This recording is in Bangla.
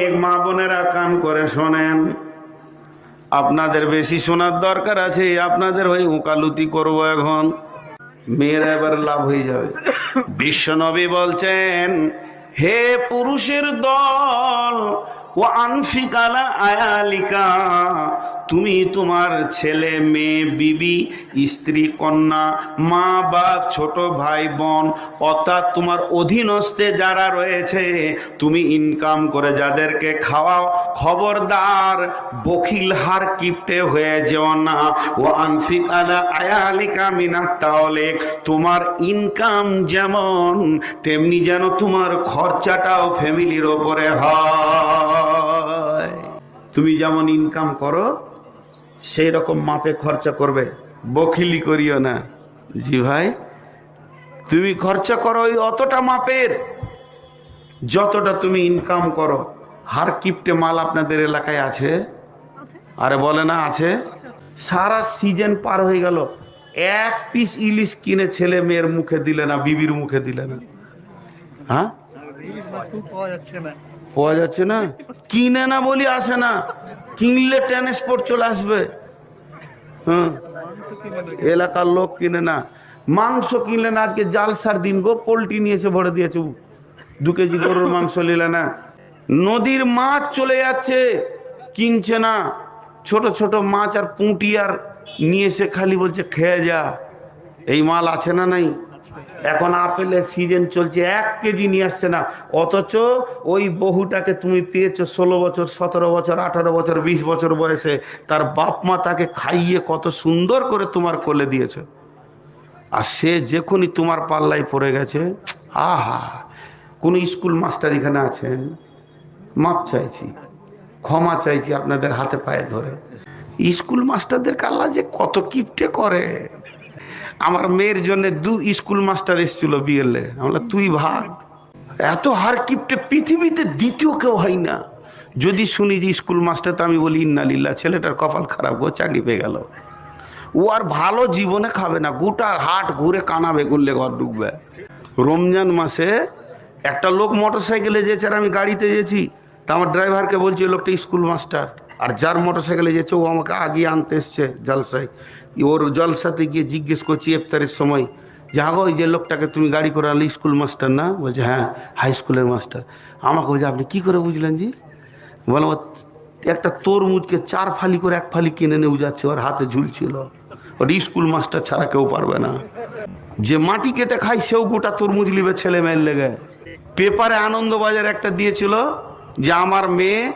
অনেক মা বোনেরা কান করে শোনেন। আপনাদের বেশি শোনার দরকার আছে, আপনাদের ওই উকালুতি করব এখন। মেয়েরা এবার লাভ হয়ে যাবে। বিশ্বনবী বলছেন, হে পুরুষের দল ও আনফিকালা আয়ালিকা, তুমি তোমার ছেলে, মেয়ে, বিবি, স্ত্রী, কন্যা, মা, বাপ, ছোট ভাই, বোন, অর্থাৎ তোমার অধীনস্থে যারা রয়েছে, তুমি ইনকাম করে যাদেরকে খাওয়াও, খবরদার বখিল হার কিপটে হয়ে যেও না। ও আনফিক আলা আয়ালিকা মিনাত তাহলে তোমার ইনকাম যেমন, তেমনি যেন তোমার খরচাটাও ফ্যামিলির ওপরে হয়। তুমি যেমন ইনকাম করো সেই রকম মাপে খরচা করবে। বখিলি করিও না। জি ভাই তুমি খরচা করো ওই অতটা মাপের। যতটা তুমি ইনকাম করো হার কিপটে মাল আপনাদের এলাকায় আছে? আরে বলে না আছে? সারা সিজন পার হয়ে গেল। এক পিস ইলিশ কিনে ছেলে মেয়ের মুখে দিলে না বিবির মুখে দিলে না। হ্যাঁ? পাওয়া যাচ্ছে না। পাওয়া যাচ্ছে না। কিনে না বলি আসে না। কিনলে ট্রান্সপোর্ট চলে আসবে। হ্যাঁ। এলাকার লোক কিনে না। মাংস কিনলে না, আজকে জালসার দিন গো, পোলট্রি নিয়ে এসে ভরে দিয়েছে। দু কেজি গরুর মাংস নিলে না। নদীর মাছ চলে যাচ্ছে, কিনছে না। ছোট ছোট মাছ আর পুঁটি আর নিয়ে এসে খালি বলছে, খেয়ে যা। এই মাল আছে না নাই? এখন আপেলের সিজন চলছে, এক কেজি নিয়ে আসছে না। অথচ ওই বহুটাকে তুমি পেয়েছ ষোলো বছর, সতেরো বছর, আঠারো বছর, বিশ বছর বয়সে। তার বাপ মা তাকে খাইয়ে কত সুন্দর করে তোমার কোলে দিয়েছে। আর সে যখনই তোমার পাল্লায় পড়ে গেছে, আহা, কোন স্কুল মাস্টার এখানে আছেন? মাপ চাইছি, ক্ষমা চাইছি আপনাদের হাতে পায়ে ধরে। স্কুল মাস্টারদের কাল্লা যে কত কিপটে করে। আমার মেয়ের জন্য দু স্কুল মাস্টার এসেছিল বিয়েলে আমরা তুই ভাগ। এত হার কিপটে পৃথিবীতে দ্বিতীয় কেউ হয় না। যদি শুনি যে স্কুল মাস্টার তো আমি বলি ইন্নালিল্লা ছেলেটার কপাল খারাপ গো, চাকরি পেয়ে গেল। ও আর ভালো জীবনে খাবে না, গোটা হাট ঘুরে কানা বেগুনলে ঘর ঢুকবে। রমজান মাসে একটা লোক মোটর সাইকেলে যেছে আর আমি গাড়িতে যেছি তা আমার ড্রাইভারকে বলছি লোকটা স্কুল মাস্টার আর যার মোটর সাইকেলে যেছে ও আমাকে আগিয়ে আনতে এসছে জলসায়। ওর জলসাতে গিয়ে জিজ্ঞেস করছি ইফতারের সময় যে, আগো ওই যে লোকটাকে তুমি গাড়ি করে আনলে, স্কুল মাস্টার না? বলছে হ্যাঁ হাই স্কুলের মাস্টার। আমাকে বলছে, আপনি কী করে বুঝলেন জি? বললাম, "ও একটা তরমুজকে চার ফালি করে এক ফালি কিনে নিয়ে যাচ্ছে ওর হাতে ঝুলছিল। ওর স্কুল মাস্টার ছাড়া কেউ পারবে না। যে মাটি কেটে খায়, সেও গোটা তরমুজ লিবে ছেলে মেয়ের লেগে। পেপারে আনন্দবাজার একটা দিয়েছিল যে, আমার মেয়ে